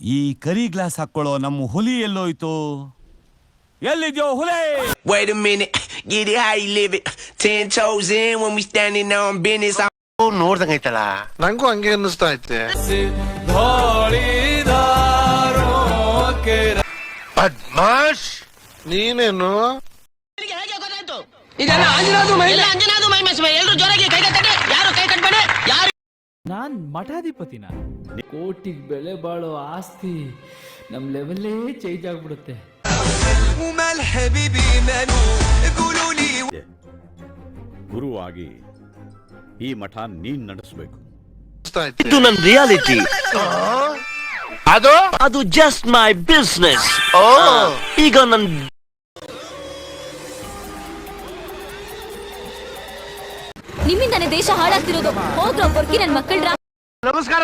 ಈ ಕರಿ ಗ್ಲಾಸ್ ಹಾಕೊಳ್ಳೋ ನಮ್ಮ ಹುಲಿ ಎಲ್ಲೋಯ್ತು? ಎಲ್ಲಿದ್ಯೋ ಹುಲಿ? Wait a minute, get it how you live it. Ten toes in when we standing on business. ನೋಡ್ದಂಗೈತಲ್ಲ ನಂಗೂ ಹಂಗೆ ಅನ್ನಿಸ್ತಾ ಐತೆ ಬದ್ಮಾಶ್ ನೀನೇನು? ಇದೆಲ್ಲ ಅಂಜನಾದು ಮಹಿಳೆ. ಅಂಜನಾದು ನಾನ್ ಮಠಾಧಿಪತಿನ. ಕೋಟಿಗೆ ಬೆಲೆ ಬಾಳೋ ಆಸ್ತಿ ನಮ್ ಲೆವೆಲ್ಲೇ ಚೇಂಜ್ ಆಗ್ಬಿಡುತ್ತೆ. ಗುರುವಾಗಿ ಈ ಮಠ ನೀನ್ ನಡೆಸಬೇಕು. ಇದು ನನ್ ರಿಯಾಲಿಟಿ ಅದು ಅದು ಜಸ್ಟ್ ಮೈ ಬಿಸ್ನೆಸ್ ಈಗ ನನ್ ನಿಮ್ಮಿಂದಾನೇ ದೇಶ ಹಾಳಾಗ್ತಿರೋದು. ಹೋಗ್ರೋ ಬರ್ಕಿ ನನ್ ಮಕ್ಕಳ ನಮಸ್ಕಾರ